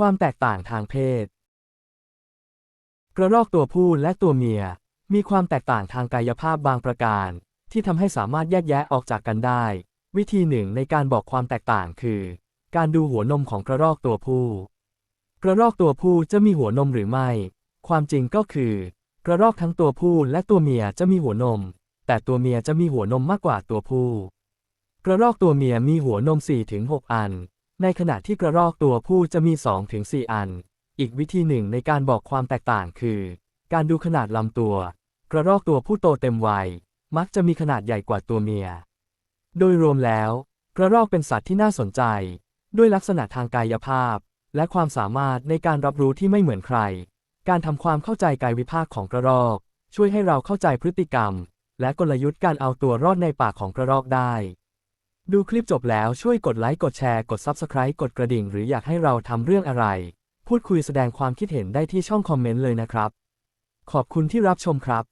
ความแตกต่างทางเพศ กระรอกตัวผู้และตัวเมีย มีความแตกต่างทางกายภาพบางประการ ที่ทำให้สามารถแยกแยะออกจากกันได้ วิธีหนึ่งในการบอกความแตกต่างคือ การดูหัวนมของกระรอกตัวผู้ กระรอกตัวผู้จะมีหัวนมหรือไม่ ความจริงก็คือ กระรอกทั้งตัวผู้และตัวเมียจะมีหัวนม แต่ตัวเมียจะมีหัวนมมากกว่าตัวผู้ กระรอกตัวเมียมีหัวนม4-6 อัน ในขณะที่กระรอกตัวผู้จะมี 2-4 อัน อีกวิธีหนึ่งในการบอกความแตกต่างคือ การดูขนาดลำตัว กระรอกตัวผู้โตเต็มวัย มักจะมีขนาดใหญ่กว่าตัวเมีย โดยรวมแล้ว กระรอกเป็นสัตว์ที่น่าสนใจ ด้วยลักษณะทางกายภาพ และความสามารถในการรับรู้ที่ไม่เหมือนใคร การทำความเข้าใจกายวิภาคของกระรอก ช่วยให้เราเข้าใจพฤติกรรม และกลยุทธ์การเอาตัวรอดในป่าของกระรอกได้ ดูคลิปจบแล้วช่วยกดไลค์กดแชร์กด Subscribe กดกระดิ่ง หรืออยากให้เราทำเรื่องอะไร พูดคุยแสดงความคิดเห็นได้ที่ช่องคอมเมนต์เลยนะครับ ขอบคุณที่รับชมครับ